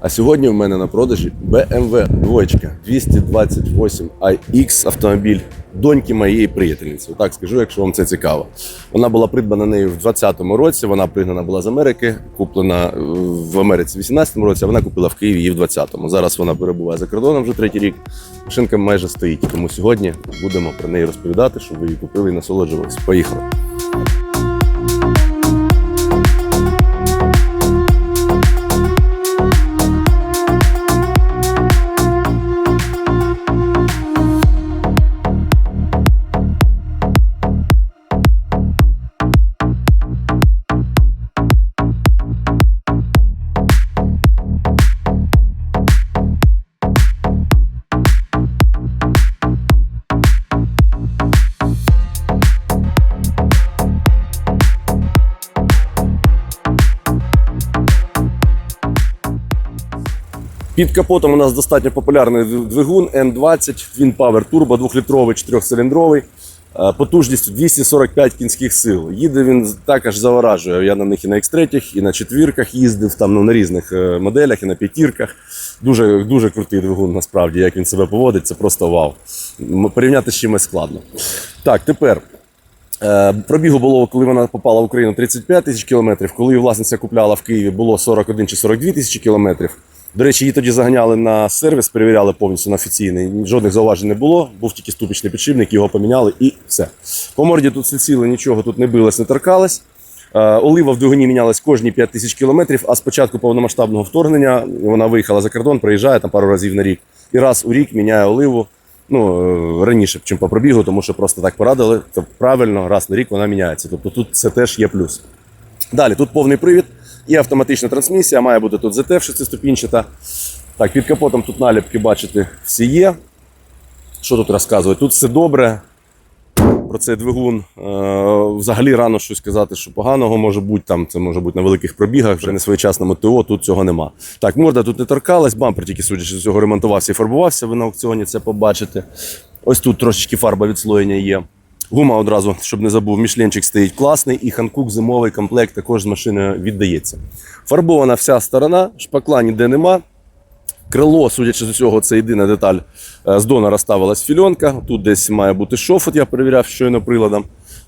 А сьогодні в мене на продажі BMW 2 228 iX автомобіль доньки моєї приятельниці. Так скажу, якщо вам це цікаво. Вона була придбана нею в 2020 році. Вона пригнана була з Америки, куплена е, в Америці в 2018 році. А вона купила в Києві її в 2020-му. Зараз вона перебуває за кордоном вже третій рік. Машинка майже стоїть. Тому сьогодні будемо про неї розповідати, щоб ви її купили і насолоджувалися. Поїхали. Під капотом у нас достатньо популярний двигун N20 Twin Power Turbo, 2-літровий, 4-циліндровий. е, Потужністю 245 кінських сил. Їде він також заворажує. Я на них і на X3, і на четвірках їздив, там ну, на різних е, моделях, і на п'ятірках. Дуже, дуже крутий двигун, насправді, як він себе поводить, це просто вау. Порівняти з чимось складно. Так, тепер. Е, Пробігу було, коли вона попала в Україну 35 тисяч кілометрів. Коли її власниця купляла в Києві, було 41 чи 42 тисячі кілометрів. До речі, її тоді заганяли на сервіс, перевіряли повністю на офіційний. Жодних зауважень не було. Був тільки ступичний підшипник, його поміняли і все. По морді тут сіли, нічого тут не билось, не торкалось. Е, Олива в двигуні мінялась кожні 5 тисяч кілометрів, а з початку повномасштабного вторгнення вона виїхала за кордон, приїжджає там пару разів на рік. І раз у рік міняє оливу. Ну, е, раніше, чим по пробігу, тому що просто так порадили. То правильно, раз на рік вона міняється. Тобто тут це теж є плюс. Далі, тут повний привід, є автоматична трансмісія, має бути тут ЗТ шестиступінчата. Так, під капотом тут наліпки, бачите, всі є. Що тут розказувати? Тут все добре. Про цей двигун е, взагалі рано щось казати, що поганого може бути. Там це може бути на великих пробігах, вже не своєчасному ТО, тут цього нема. Так, морда тут не торкалась, бампер тільки судячи з цього ремонтувався і фарбувався. Ви на аукціоні це побачите. Ось тут трошечки фарба відслоєння є. Гума одразу, щоб не забув, мішленчик стоїть класний, і Ханкук зимовий комплект також з машиною віддається. Фарбована вся сторона, шпакла ніде нема. Крило, судячи з усього, це єдина деталь. Е, З донора ставилась фільонка. Тут десь має бути шофот, я перевіряв щойно приладом.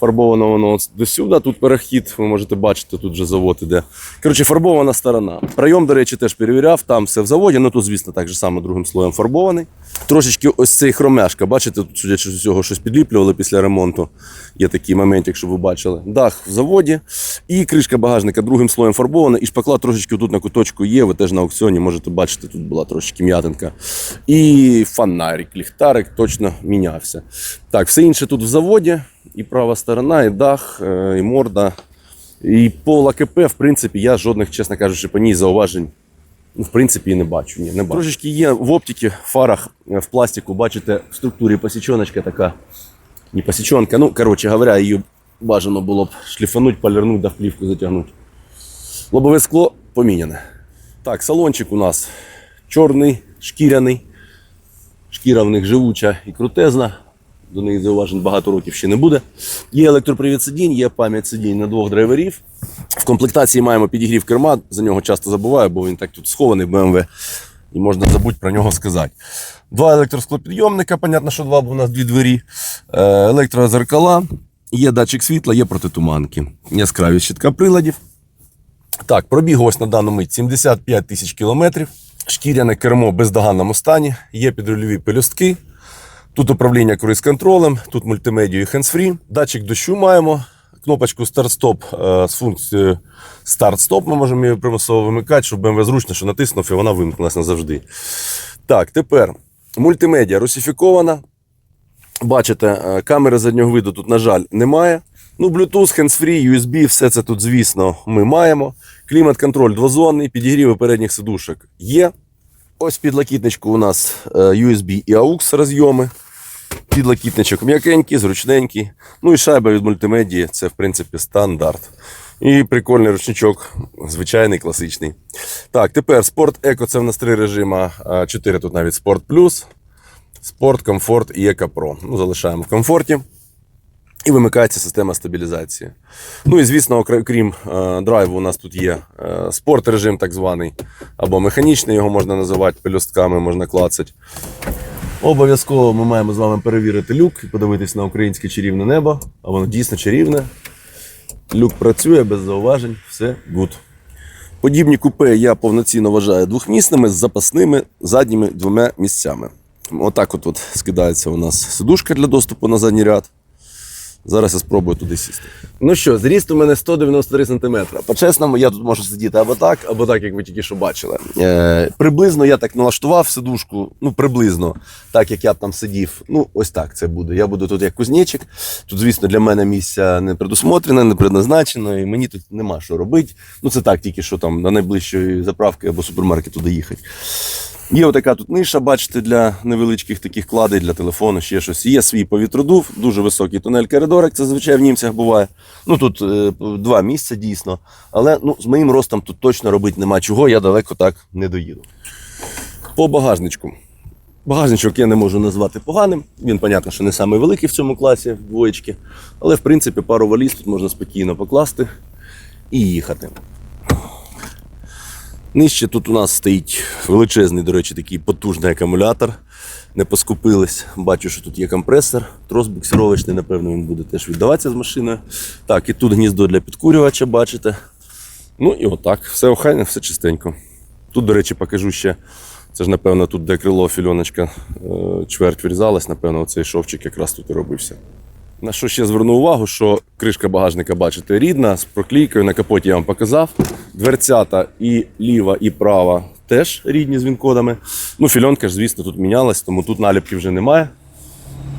Фарбовано воно до сюди. Тут перехід, ви можете бачити, тут вже завод іде. Коротше, фарбована сторона. Прийом, до речі, теж перевіряв. Там все в заводі. Ну тут, звісно, так же само другим слоєм фарбований. Трошечки ось цей хромяшка. Бачите, тут, судячи з усього, щось підліплювали після ремонту. Є такий момент, якщо ви бачили. Дах в заводі. І кришка багажника другим слоєм фарбована. І шпакла трошечки тут на куточку є. Ви теж на аукціоні можете бачити, тут була трошечки м'ятинка. І фонарик, ліхтарик точно мінявся. Так, все інше тут в заводі. І права сторона, і дах, е, і морда. І по АКП, в принципі, я жодних, чесно кажучи, по ній зауважень. Ну, в принципі, і не бачу. Ні, не бачу. Трошечки є в оптиці, в фарах, е, в пластику, бачите, в структурі посічоночка така. Не посічонка. Ну, коротше говоря, її бажано було б шліфануть, полірнути, да в плівку затягнути. Лобове скло поміняне. Так, салончик у нас чорний, шкіряний. Шкіра в них живуча і крутезна. До неї зауважень багато років ще не буде. Є електропривід сидінь, є пам'ять сидінь на двох драйверів. В комплектації маємо підігрів керма. За нього часто забуваю, бо він так тут схований в BMW. І можна забути про нього сказати. Два електросклопідйомника, понятно, що два, бо у нас дві двері. Е, Електрозеркала, є датчик світла, є протитуманки. Яскраві щитка приладів. Так, пробіг ось на дану мить 75 тисяч кілометрів. Шкіряне кермо в бездоганному стані, є підрульові пелюстки. Тут управління круїз-контролем, тут мультимедію і hands-free. Датчик дощу маємо. Кнопочку старт-стоп е, з функцією старт-стоп ми можемо її примусово вимикати, щоб BMW зручно, що натиснув і вона вимкнулася назавжди. Так, тепер мультимедіа русифікована. Бачите, е, камери заднього виду тут, на жаль, немає. Ну, Bluetooth, hands-free, USB, все це тут, звісно, ми маємо. Клімат-контроль двозонний, підігріви передніх сидушок є. Ось підлокітничку у нас е, USB і AUX розйоми. Підлокітничок м'якенький, зручненький. Ну і шайба від мультимедії це, в принципі, стандарт. І прикольний ручничок, звичайний, класичний. Так, тепер Sport Eco це в нас три режима. Чотири тут навіть Sport Plus, Sport, Comfort і Eco Pro. Ну, залишаємо в комфорті. І вимикається система стабілізації. Ну і звісно, окр- крім е, драйву, у нас тут є е, спорт режим, так званий, або механічний, його можна називати пелюстками, можна клацати. Обов'язково ми маємо з вами перевірити люк і подивитись на українське чарівне небо, а воно дійсно чарівне. Люк працює без зауважень, все гуд. Подібні купе я повноцінно вважаю двохмісними з запасними задніми двома місцями. Отак от, от скидається у нас сидушка для доступу на задній ряд. Зараз я спробую туди сісти. Ну що, зріст у мене 193 см. По-чесному, я тут можу сидіти або так, або так, як ви тільки що бачили. Е, приблизно я так налаштував сидушку, ну приблизно, так як я б там сидів. Ну, ось так це буде. Я буду тут як кузнечик. Тут, звісно, для мене місця не предусмотрене, не предназначено, і мені тут нема що робити. Ну, це так, тільки що там до найближчої заправки або супермаркету доїхати. Є отака тут ниша, бачите, для невеличких таких кладей, для телефону, ще щось. Є свій повітродув, дуже високий тунель коридор, як це зазвичай в німцях буває. Ну тут е, два місця дійсно. Але ну, з моїм ростом тут точно робити нема чого, я далеко так не доїду. По багажничку. Багажничок я не можу назвати поганим. Він, понятно, що не самий великий в цьому класі двоєчки. Але в принципі пару валіз тут можна спокійно покласти і їхати. Нижче тут у нас стоїть величезний, до речі, такий потужний акумулятор. Не поскупились. Бачу, що тут є компресор, трос буксировочний, напевно, він буде теж віддаватися з машиною. Так, і тут гніздо для підкурювача, бачите. Ну і отак. Все охайне, все чистенько. Тут, до речі, покажу ще. Це ж, напевно, тут, де крило фільоночка е, чверть врізалась, напевно, оцей шовчик якраз тут і робився. На що ще зверну увагу, що кришка багажника, бачите, рідна, з проклейкою. На капоті я вам показав. Дверцята і ліва, і права теж рідні з він-кодами. Ну, фільонка ж, звісно, тут мінялась, тому тут наліпки вже немає.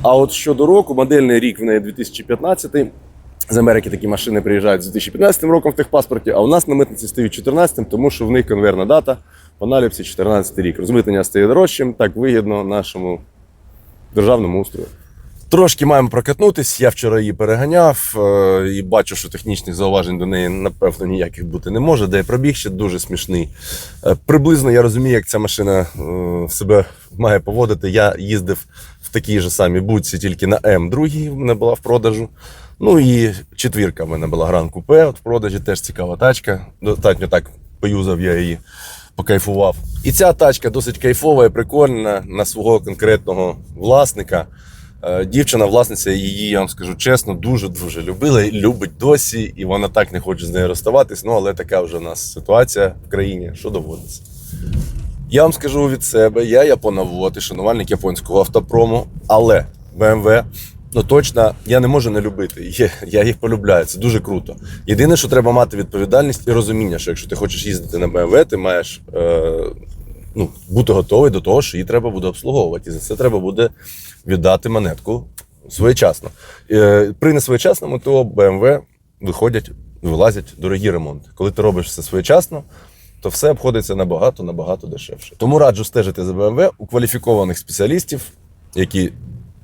А от щодо року, модельний рік в неї 2015. З Америки такі машини приїжджають з 2015 роком в техпаспорті, а у нас на митниці стоїть 14, тому що в них конверна дата по наліпці 14 рік. Розмитнення стає дорожчим, так вигідно нашому державному устрою. Трошки маємо прокатнутись. Я вчора її переганяв е, і бачу, що технічних зауважень до неї, напевно, ніяких бути не може. Де пробіг ще дуже смішний. Е, Приблизно я розумію, як ця машина е, себе має поводити. Я їздив в такій же самій будці, тільки на М2 в мене була в продажу. Ну і четвірка в мене була гран купе. От в продажі теж цікава тачка. Достатньо так поюзав я її, покайфував. І ця тачка досить кайфова і прикольна на свого конкретного власника. Е, Дівчина, власниця її, я вам скажу чесно, дуже дуже любила і любить досі, і вона так не хоче з нею розставатись. Ну, але така вже у нас ситуація в країні, що доводиться. Я вам скажу від себе, я японовод і шанувальник японського автопрому, але BMW, ну точно я не можу не любити. Я їх полюбляю, це дуже круто. Єдине, що треба мати відповідальність і розуміння, що якщо ти хочеш їздити на BMW, ти маєш е, ну, бути готовий до того, що її треба буде обслуговувати. І за це треба буде віддати монетку своєчасно. Е, при несвоєчасному ТО BMW виходять, вилазять дорогі ремонти. Коли ти робиш все своєчасно, то все обходиться набагато набагато дешевше. Тому раджу стежити за BMW у кваліфікованих спеціалістів, які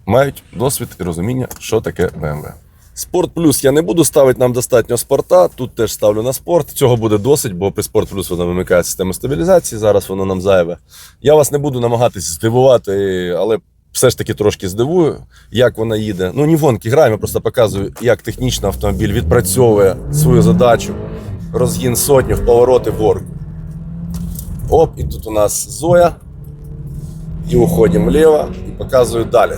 мають досвід і розуміння, що таке BMW. Спорт плюс я не буду ставити, нам достатньо спорта. Тут теж ставлю на спорт. Цього буде досить, бо при спорт плюс вона вимикає систему стабілізації. Зараз воно нам зайве. Я вас не буду намагатися здивувати, але все ж таки трошки здивую, як вона їде. Ну, ні вонки граємо, просто показую, як технічно автомобіль відпрацьовує свою задачу. Розгін сотню в повороти в горку. Оп, і тут у нас Зоя. І уходимо вліво і показую далі.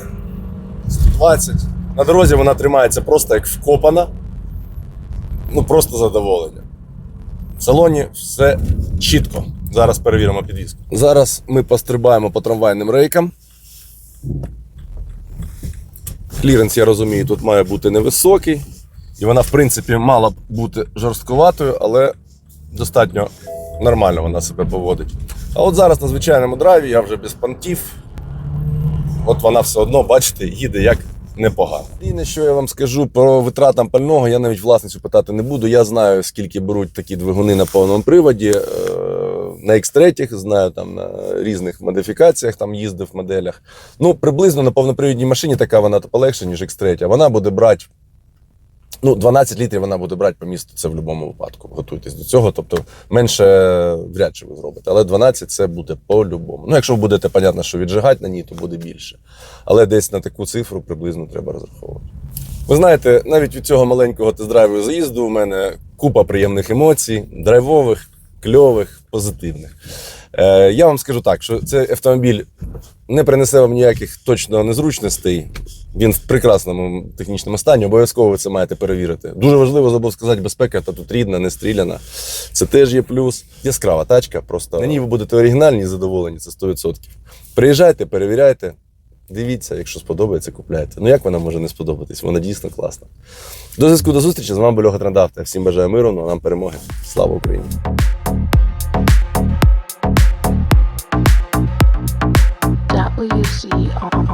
120. На дорозі вона тримається просто як вкопана. Ну, просто задоволення. В салоні все чітко. Зараз перевіримо підвізку. Зараз ми пострибаємо по трамвайним рейкам. Кліренс, я розумію, тут має бути невисокий. І вона, в принципі, мала б бути жорстковатою, але достатньо нормально вона себе поводить. А от зараз на звичайному драйві я вже без понтів. От вона все одно, бачите, їде як непогано. Єдине, що я вам скажу про витратам пального, я навіть власницю питати не буду. Я знаю, скільки беруть такі двигуни на повному приводі. Е, На X3, знаю там на різних модифікаціях, там їздив в моделях. Ну, приблизно на повнопривідній машині така вона полегше, ніж X3. Вона буде брати. Ну, 12 літрів вона буде брати по місту, це в будь-якому випадку. Готуйтесь до цього. Тобто менше вряд чи ви зробите. Але 12 це буде по-любому. Ну, якщо ви будете, понятно, що віджигати на ній, то буде більше. Але десь на таку цифру приблизно треба розраховувати. Ви знаєте, навіть від цього маленького тест-драйву заїзду у мене купа приємних емоцій, драйвових, кльових, позитивних. Е, я вам скажу так, що цей автомобіль не принесе вам ніяких точно незручностей. Він в прекрасному технічному стані. Обов'язково ви це маєте перевірити. Дуже важливо забув сказати, безпека та тут рідна, не стріляна. Це теж є плюс. Яскрава тачка. Просто на ній ви будете оригінальні і задоволені, це 100%. Приїжджайте, перевіряйте. Дивіться, якщо сподобається, купляйте. Ну як вона може не сподобатись? Вона дійсно класна. До зв'язку до зустрічі. З вами був Льоха Трендавта. Всім бажаю миру, ну а нам перемоги. Слава Україні! see. Uh,